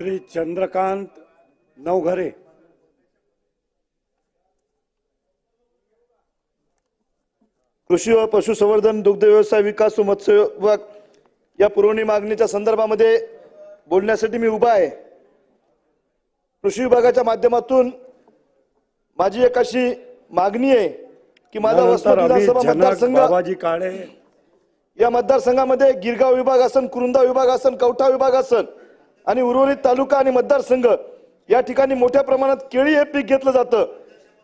श्री चंद्रकांत नवघरे. कृषी व पशुसंवर्धन दुग्ध व्यवसाय विकास व मत्स्य विभाग या पुरवणी मागणीच्या संदर्भामध्ये बोलण्यासाठी मी उभा आहे. कृषी विभागाच्या माध्यमातून माझी एक अशी मागणी आहे की माझा अमित विधानसभा मतदारसंघ काळे. या मतदारसंघामध्ये गिरगाव विभाग असन कुरुंदा विभाग असन कवठा विभाग असन आणि उर्वरित तालुका आणि मतदारसंघ या ठिकाणी मोठ्या प्रमाणात केळी हे पीक घेतलं जातं.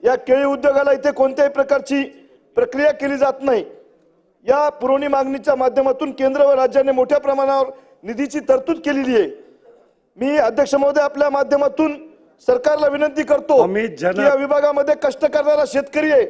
या केळी उद्योगाला इथे कोणत्याही प्रकारची प्रक्रिया केली जात नाही. या पुरवणी मागणीच्या माध्यमातून केंद्र व राज्याने मोठ्या प्रमाणावर निधीची तरतूद केलेली आहे. मी अध्यक्ष महोदय आपल्या माध्यमातून सरकारला विनंती करतो. की या विभागामध्ये कष्ट करणारा शेतकरी आहे.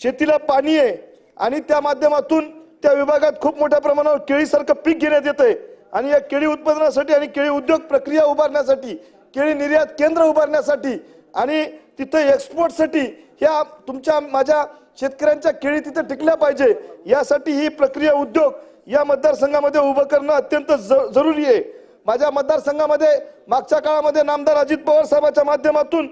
शेतीला पाणी आहे आणि त्या माध्यमातून त्या विभागात खूप मोठ्या प्रमाणावर केळीसारखं पीक घेण्यात येतंय. आणि या केळी उत्पादनासाठी आणि केळी उद्योग प्रक्रिया उभारण्यासाठी केळी निर्यात केंद्र उभारण्यासाठी आणि तिथं एक्सपोर्टसाठी ह्या तुमच्या माझ्या शेतकऱ्यांच्या केळी तिथे टिकल्या पाहिजे यासाठी ही प्रक्रिया उद्योग या मतदारसंघामध्ये उभं करणं अत्यंत ज- जरुरी आहे. माझ्या मतदारसंघामध्ये मागच्या काळामध्ये नामदार अजित पवार साहेबांच्या माध्यमातून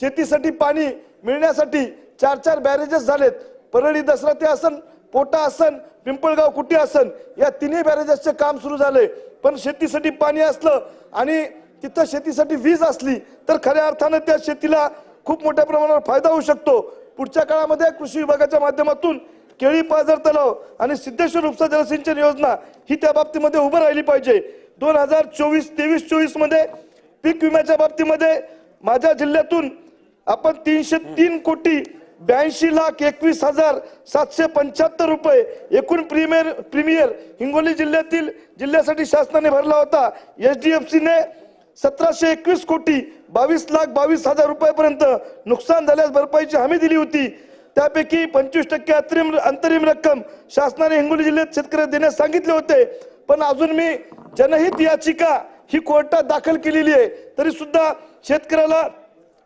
शेतीसाठी पाणी मिळण्यासाठी चार चार बॅरेजेस झालेत. परळी दसरा ते आसन पोटा असन पिंपळगाव कुटी असन या तिन्ही बॅरेजेसचे काम सुरू झाले. पण शेतीसाठी पाणी असलं आणि तिथं शेतीसाठी वीज असली तर खऱ्या अर्थानं त्या शेतीला खूप मोठ्या प्रमाणावर फायदा होऊ शकतो. पुढच्या काळामध्ये कृषी विभागाच्या माध्यमातून केळी पाझर तलाव आणि सिद्धेश्वर उपसा जलसिंचन योजना ही त्या बाबतीमध्ये उभं राहिली पाहिजे. दोन हजार चोवीस तेवीस चोवीसमध्ये पीक विम्याच्या बाबतीमध्ये माझ्या जिल्ह्यातून आपण तीनशे तीन कोटी ब्याऐंशी लाख एकवीस हजार सातशे पंच्याहत्तर रुपये एकूण प्रीमियर प्रीमियर हिंगोली जिल्ह्यातील जिल्ह्यासाठी शासनाने भरला होता. एच डी एफ सीने सतराशे एकवीस कोटी बावीस लाख बावीस हजार रुपयापर्यंत नुकसान झाल्यास भरपाईची हमी दिली होती. त्यापैकी पंचवीस टक्के अंतरिम अंतरिम रक्कम शासनाने हिंगोली जिल्ह्यात शेतकऱ्यांना देण्यास सांगितले होते. पण अजून मी जनहित याचिका ही कोर्टात दाखल केलेली आहे. तरी सुद्धा शेतकऱ्याला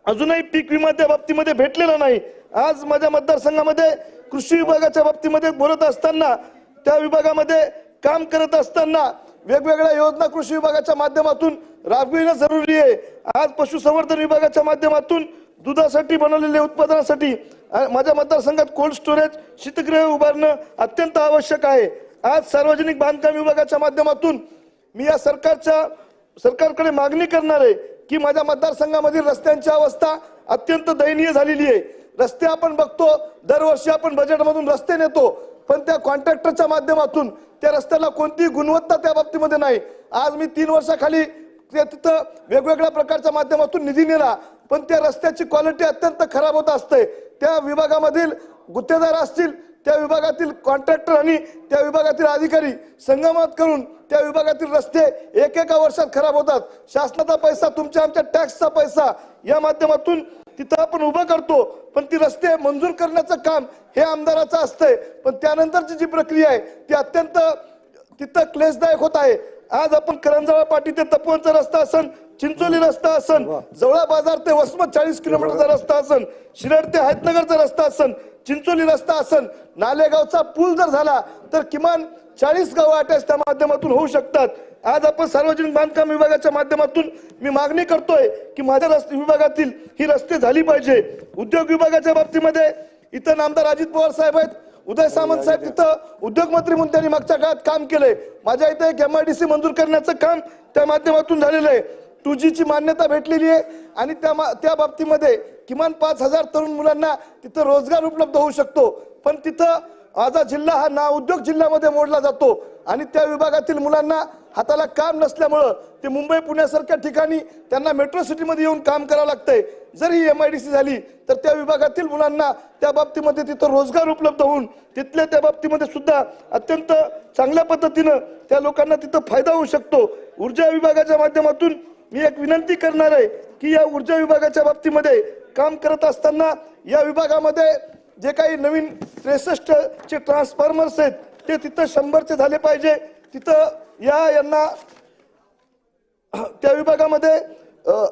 अजूनही पीक विमा त्या बाबतीमध्ये भेटलेला नाही. आज माझ्या मतदारसंघामध्ये कृषी विभागाच्या बाबतीमध्ये बोलत असताना त्या विभागामध्ये काम करत असताना वेगवेगळ्या योजना कृषी विभागाच्या माध्यमातून राबविणं जरुरी आहे. आज पशुसंवर्धन विभागाच्या माध्यमातून दुधासाठी बनवलेल्या उत्पादनासाठी माझ्या मतदारसंघात कोल्ड स्टोरेज शीतगृह उभारणं अत्यंत आवश्यक आहे. आज सार्वजनिक बांधकाम विभागाच्या माध्यमातून मी या सरकारच्या सरकारकडे मागणी करणार आहे की माझ्या मतदारसंघामधील रस्त्यांची अवस्था अत्यंत दयनीय झालेली आहे. रस्ते आपण बघतो दरवर्षी आपण बजेटमधून रस्ते नेतो पण त्या कॉन्ट्रॅक्टरच्या माध्यमातून त्या रस्त्याला कोणतीही गुणवत्ता त्या बाबतीमध्ये नाही. आज मी तीन वर्षाखाली ते तिथं वेगवेगळ्या प्रकारच्या माध्यमातून निधी नेला पण त्या रस्त्याची क्वालिटी अत्यंत खराब होत असते. त्या विभागामधील गुत्तेदार असतील त्या विभागातील कॉन्ट्रॅक्टर आणि त्या विभागातील अधिकारी संगमत करून त्या विभागातील रस्ते एक एका वर्षात खराब होतात. शासनाचा पैसा तुमच्या आमच्या टॅक्सचा पैसा या माध्यमातून तिथं आपण उभं करतो पण ती रस्ते मंजूर करण्याचं काम हे आमदाराचं असतंय. पण त्यानंतरची जी प्रक्रिया आहे ती अत्यंत तिथं क्लेशदायक होत आहे. आज आपण करंजाळा पाटी ते तपोवनचा रस्ता असन चिंचोली रस्ता असन जवळा बाजार ते वसमत चाळीस किलोमीटरचा रस्ता असन शिरड ते हैतनगरचा रस्ता असन चिंचोली रस्ता असन नालेगावचा पूल जर झाला तर किमान चाळीस गाव अटॅच त्या माध्यमातून होऊ शकतात. आज आपण सार्वजनिक बांधकाम विभागाच्या माध्यमातून मी मागणी करतोय की माझ्या रस्ते विभागातील ही रस्ते झाली पाहिजे. उद्योग विभागाच्या बाबतीमध्ये इथं नामदार अजित पवार साहेब आहेत. उदय सामंत साहेब तिथं उद्योगमंत्री म्हणून त्यांनी मागच्या काळात काम केलंय. माझ्या इथे एक एमआयडीसी मंजूर करण्याचं काम त्या माध्यमातून झालेलं आहे. टू ची मान्यता भेटलेली आहे आणि त्या मा- त्या बाबतीमध्ये किमान पाच हजार तरुण मुलांना तिथं रोजगार उपलब्ध होऊ शकतो. पण तिथं माझा जिल्हा हा ना उद्योग जिल्ह्यामध्ये मोडला जातो. आणि त्या विभागातील मुलांना हाताला काम नसल्यामुळं ते मुंबई पुण्यासारख्या ठिकाणी त्यांना मेट्रो सिटीमध्ये येऊन काम करावं लागतंय. जर ही एम आय डी सी झाली तर त्या विभागातील मुलांना त्या बाबतीमध्ये तिथं रोजगार उपलब्ध होऊन तिथल्या त्या बाबतीमध्ये सुद्धा अत्यंत चांगल्या पद्धतीनं त्या लोकांना तिथं फायदा होऊ शकतो. ऊर्जा विभागाच्या माध्यमातून मी एक विनंती करणार आहे की या ऊर्जा विभागाच्या बाबतीमध्ये काम करत असताना या विभागामध्ये जे काही नवीन त्रेसष्ट चे ट्रान्सफॉर्मर्स आहेत ते तिथं शंभरचे झाले पाहिजे. तिथं या यांना त्या विभागामध्ये अ,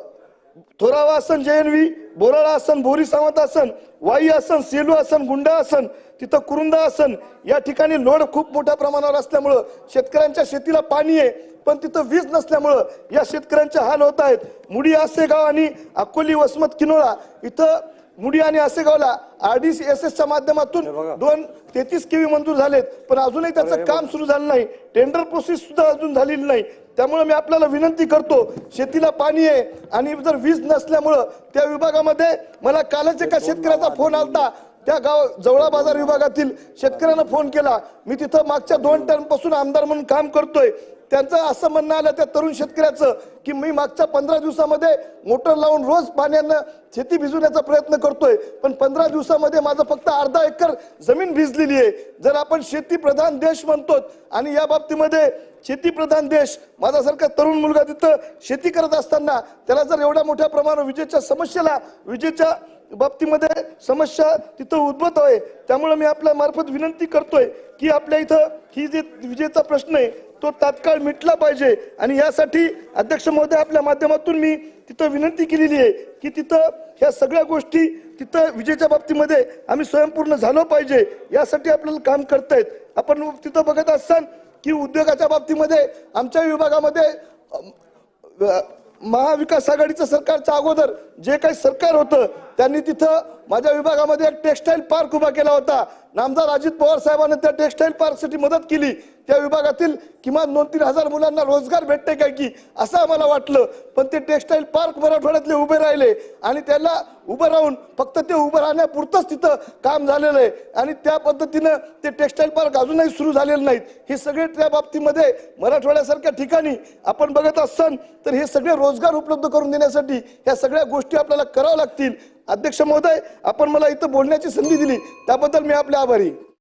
थोरावा असन जे एन व्ही बोराळा आसन बोरी सावंत आसन वाई आसन सेलू आसन गुंडा आसन तिथं कुरुंदा आसन या ठिकाणी लोड खूप मोठ्या प्रमाणावर असल्यामुळं शेतकऱ्यांच्या शेतीला पाणी आहे पण तिथं वीज नसल्यामुळं या शेतकऱ्यांचे हाल होत आहेत. मुडी आसेगाव आणि अकोली वसमत किनोळा इथं मुडी आणि आसेगावला आरडीसी एस एसच्या माध्यमातून दोन तेहतीस केवी मंजूर झालेत. पण अजूनही त्याचं काम सुरू झालं नाही. टेंडर प्रोसेस सुद्धा अजून झालेली नाही. त्यामुळे मी आपल्याला विनंती करतो शेतीला पाणी आहे आणि जर वीज नसल्यामुळं त्या विभागामध्ये मला कालच एका शेतकऱ्याचा फोन आलता. त्या गाव जवळा बाजार विभागातील शेतकऱ्यानं फोन केला. मी तिथं मागच्या दोन टर्मपासून आमदार म्हणून काम करतोय. त्यांचं असं म्हणणं आलं त्या तरुण शेतकऱ्याचं की मी मागच्या पंधरा दिवसामध्ये मोटर लावून रोज पाण्यानं शेती भिजवण्याचा प्रयत्न करतोय पण पंधरा दिवसामध्ये माझं फक्त अर्धा एकर जमीन भिजलेली आहे. जर आपण शेती प्रधान देश म्हणतो आणि या बाबतीमध्ये शेती प्रधान देश माझ्यासारखा तरुण मुलगा तिथं शेती करत असताना त्याला जर एवढ्या मोठ्या प्रमाणावर विजेच्या समस्येला विजेच्या बाबतीमध्ये समस्या तिथं उद्भवत आहे त्यामुळे मी आपल्या मार्फत विनंती करतोय की आपल्या इथं ही जे विजेचा प्रश्न आहे तो तात्काळ मिटला पाहिजे. आणि यासाठी अध्यक्ष महोदय आपल्या माध्यमातून मी तिथं विनंती केलेली आहे की तिथं ह्या सगळ्या गोष्टी तिथं विजेच्या बाबतीमध्ये आम्ही स्वयंपूर्ण झालो पाहिजे. यासाठी आपल्याला काम करतायत. आपण तिथं बघत असाल की उद्योगाच्या बाबतीमध्ये आमच्या विभागामध्ये महाविकास आघाडीचं सरकारच्या अगोदर जे काही सरकार होतं त्यांनी तिथं माझ्या विभागामध्ये एक टेक्स्टाईल पार्क उभा केला होता. नामदार अजित पवार साहेबांनी त्या टेक्स्टाईल पार्कसाठी मदत केली. त्या विभागातील किमान दोन तीन हजार मुलांना रोजगार भेटते काय की? असं आम्हाला वाटलं. पण ते टेक्सटाईल पार्क मराठवाड्यातले उभे राहिले आणि त्याला उभं राहून फक्त ते उभं राहण्यापुरतंच तिथं काम झालेलं आहे. आणि त्या पद्धतीनं ते टेक्सटाईल पार्क अजूनही सुरू झालेलं नाहीत. हे सगळे त्या बाबतीमध्ये मराठवाड्यासारख्या ठिकाणी आपण बघत असाल तर हे सगळे रोजगार उपलब्ध करून देण्यासाठी ह्या सगळ्या गोष्टी आपल्याला कराव्या लागतील. अध्यक्ष महोदय आपण मला इथं बोलण्याची संधी दिली. त्याबद्दल मी आपले आभारी